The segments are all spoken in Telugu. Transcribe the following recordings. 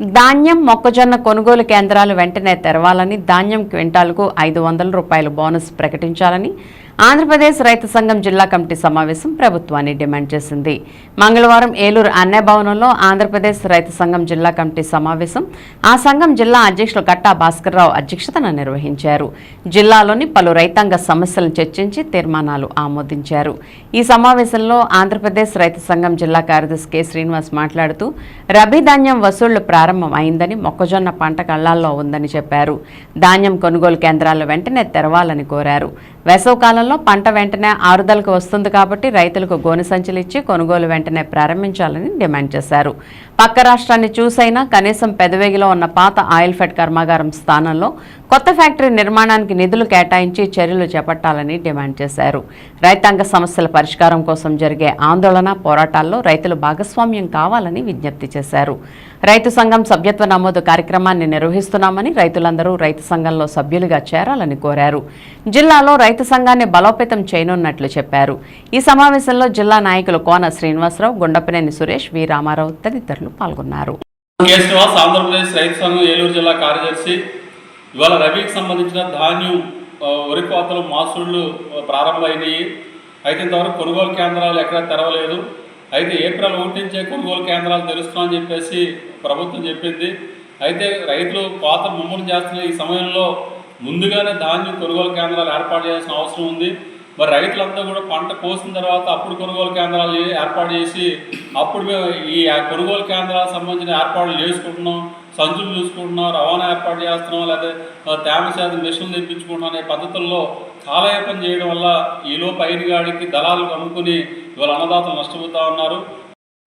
ధాన్యం మొక్కజొన్న కొనుగోలు కేంద్రాలు వెంటనే తెరవాలని ధాన్యం క్వింటాల్కు ఐదు వందల రూపాయల బోనస్ ప్రకటించాలని ఆంధ్రప్రదేశ్ రైతు సంఘం జిల్లా కమిటీ సమావేశం ప్రభుత్వాన్ని డిమాండ్ చేసింది. మంగళవారం ఏలూరు అన్నే భవనంలో ఆంధ్రప్రదేశ్ రైతు సంఘం జిల్లా కమిటీ సమావేశం. ఆ సంఘం జిల్లా అధ్యక్షులు గట్టా భాస్కర్రావు అధ్యక్షతన నిర్వహించారు. జిల్లాలోని పలు రైతాంగ సమస్యలను చర్చించి తీర్మానాలు ఆమోదించారు. ఈ సమావేశంలో ఆంధ్రప్రదేశ్ రైతు సంఘం జిల్లా కార్యదర్శి కె. శ్రీనివాస్ మాట్లాడుతూ రబీ ధాన్యం వసూళ్ళు ప్రారంభం అయిందని మొక్కజొన్న పంట కళ్ళాల్లో ఉందని చెప్పారు. ధాన్యం కొనుగోలు కేంద్రాలు వెంటనే తెరవాలని కోరారు. వేసవ కాలంలో పంట వెంటనే ఆరుదలకు వస్తుంది కాబట్టి రైతులకు గోనె సంచులు ఇచ్చి కొనుగోలు వెంటనే ప్రారంభించాలని డిమాండ్ చేశారు. పక్క రాష్ట్రాన్ని చూసైనా కనీసం పెదవేగిలో ఉన్న పాత ఆయిల్ ఫెడ్ కర్మాగారం స్థానంలో కొత్త ఫ్యాక్టరీ నిర్మాణానికి నిధులు కేటాయించి చర్యలు చేపట్టాలని డిమాండ్ చేశారు. రైతాంగ సమస్యల పరిష్కారం కోసం జరిగే ఆందోళన పోరాటాల్లో రైతులు భాగస్వామ్యం కావాలని విజ్ఞప్తి చేశారు. రైతు సంఘం సభ్యత్వ నమోదు కార్యక్రమాన్ని నిర్వహిస్తున్నామని రైతులందరూ రైతు సంఘంలో సభ్యులుగా చేరాలని కోరారు. జిల్లాలో రైతు సంఘాన్ని బలోపేతం చేయనున్నట్లు చెప్పారు. ఈ సమావేశంలో జిల్లా నాయకులు కోన శ్రీనివాసరావు గుండపనేని సురేష్ వి రామారావు తదితరులు పాల్గొన్నారు. శ్రీనివాస్ ఆంధ్రప్రదేశ్ రైతు సంఘం ఏలూరు జిల్లా కార్యదర్శి ఇవాళ రబీకి సంబంధించిన ధాన్యం వరి కోతలు మాసుళ్ళు ప్రారంభమైనాయి అయితే ఇంతవరకు కొనుగోలు కేంద్రాలు ఎక్కడ తెరవలేదు. అయితే ఏప్రిల్ ఒకటి నుంచే కొనుగోలు కేంద్రాలు తెరుస్తున్నామని చెప్పేసి ప్రభుత్వం చెప్పింది. అయితే రైతులు కోత ముమ్మరం చేస్తున్న ఈ సమయంలో ముందుగానే ధాన్యం కొనుగోలు కేంద్రాలు ఏర్పాటు చేయాల్సిన అవసరం ఉంది. మరి రైతులంతా కూడా పంట కోసిన తర్వాత అప్పుడు కొనుగోలు కేంద్రాలు ఏర్పాటు చేసి అప్పుడు మేము ఈ కొనుగోలు కేంద్రాలకు సంబంధించిన ఏర్పాట్లు చేసుకుంటున్నాం సంచులు చూసుకుంటున్నాం రవాణా ఏర్పాటు చేస్తున్నాం లేదా తేమ శాతం మిషన్లు తెప్పించుకుంటున్నాం అనే పద్ధతుల్లో కాలయాపన చేయడం వల్ల ఈలోపు పైరుగాడికి దళాలు అమ్ముకుని ఇవాళ అన్నదాతలు నష్టపోతూ ఉన్నారు.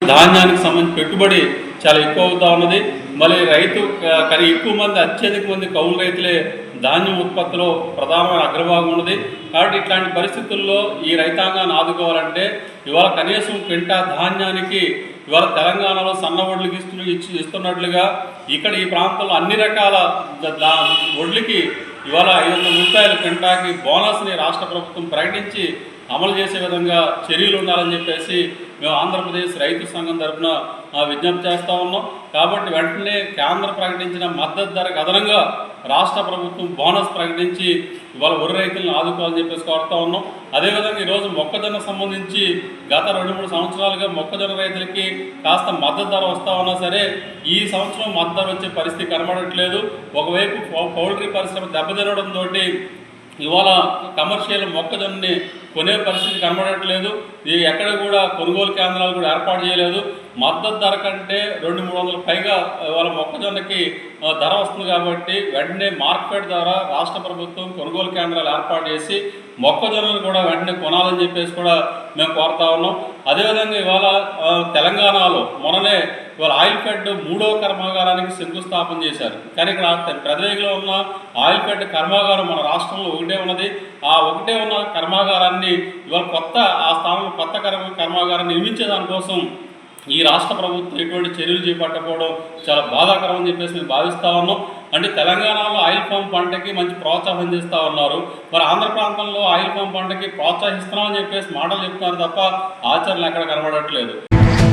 ధాన్యానికి సంబంధించి పెట్టుబడి చాలా ఎక్కువ అవుతా ఉన్నది. మళ్ళీ రైతు కానీ ఎక్కువ మంది అత్యధిక మంది కౌలు రైతులే ధాన్యం ఉత్పత్తిలో ప్రధానమైన అగ్రభాగం ఉన్నది. కాబట్టి ఇట్లాంటి పరిస్థితుల్లో ఈ రైతాంగాన్ని ఆదుకోవాలంటే ఇవాళ కనీసం క్వింటా ధాన్యానికి ఇవాళ తెలంగాణలో సన్న వడ్లకి ఇస్తు ఇచ్చి ఇస్తున్నట్లుగా ఇక్కడ ఈ ప్రాంతంలో అన్ని రకాల ద- వడ్లకి ఇవాళ ఐదు వందల రూపాయల క్వింటాకి బోనస్ని రాష్ట్ర ప్రభుత్వం ప్రకటించి అమలు చేసే విధంగా చర్యలు ఉండాలని చెప్పేసి మేము ఆంధ్రప్రదేశ్ రైతు సంఘం తరఫున విజ్ఞప్తి చేస్తూ ఉన్నాం. కాబట్టి వెంటనే కేంద్రం ప్రకటించిన మద్దతు ధరకు అదనంగా రాష్ట్ర ప్రభుత్వం బోనస్ ప్రకటించి ఇవాళ వరి రైతులను ఆదుకోవాలని చెప్పేసి కోరుతా ఉన్నాం. అదేవిధంగా ఈరోజు మొక్కజొన్న సంబంధించి గత రెండు మూడు సంవత్సరాలుగా మొక్కజొన్న రైతులకి కాస్త మద్దతు ధర వస్తూ ఉన్నా సరే ఈ సంవత్సరం మద్దతు ధర వచ్చే పరిస్థితి కనబడట్లేదు. ఒకవైపు పౌల్ట్రీ పరిశ్రమ దెబ్బతినడంతో ఇవాళ కమర్షియల్ మొక్కజొన్నని కొనే పరిస్థితి కనబడట్లేదు. ఎక్కడ కూడా కొనుగోలు కేంద్రాలు కూడా ఏర్పాటు చేయలేదు. మద్దతు ధర కంటే రెండు మూడు వందల పైగా వాళ్ళ మొక్కజొన్నకి ధర వస్తుంది కాబట్టి వెంటనే మార్కెట్ ద్వారా రాష్ట్ర ప్రభుత్వం కొనుగోలు కేంద్రాలు ఏర్పాటు చేసి మొక్కజొన్నలు కూడా వెంటనే కొనాలని చెప్పేసి కూడా మేము కోరుతా ఉన్నాం. అదేవిధంగా ఇవాళ తెలంగాణలో మొన్ననే ఇవాళ ఆయిల్ ఫెడ్ మూడో కర్మాగారానికి శంకుస్థాపన చేశారు. కానీ ఇక్కడ ప్రదేశంలో ఉన్న ఆయిల్ ఫెడ్ కర్మాగారం మన రాష్ట్రంలో ఒకటే ఉన్నది. ఆ ఒకటే ఉన్న కర్మాగారాన్ని ఇవాళ కొత్త ఆ స్థానంలో కొత్త కర్మ కర్మాగారాన్ని నిర్మించే దానికోసం ఈ రాష్ట్ర ప్రభుత్వం ఎటువంటి చర్యలు చేపట్టకపోవడం చాలా బాధాకరం అని చెప్పేసి మేము భావిస్తూ ఉన్నాం. అంటే తెలంగాణలో ఆయిల్ ఫామ్ పంటకి మంచి ప్రోత్సాహం చేస్తూ ఉన్నారు. మరి ఆంధ్ర ప్రాంతంలో ఆయిల్ ఫామ్ పంటకి ప్రోత్సహిస్తున్నామని చెప్పేసి మాటలు చెప్తున్నారు తప్ప ఆచరణ ఎక్కడ కనబడట్లేదు.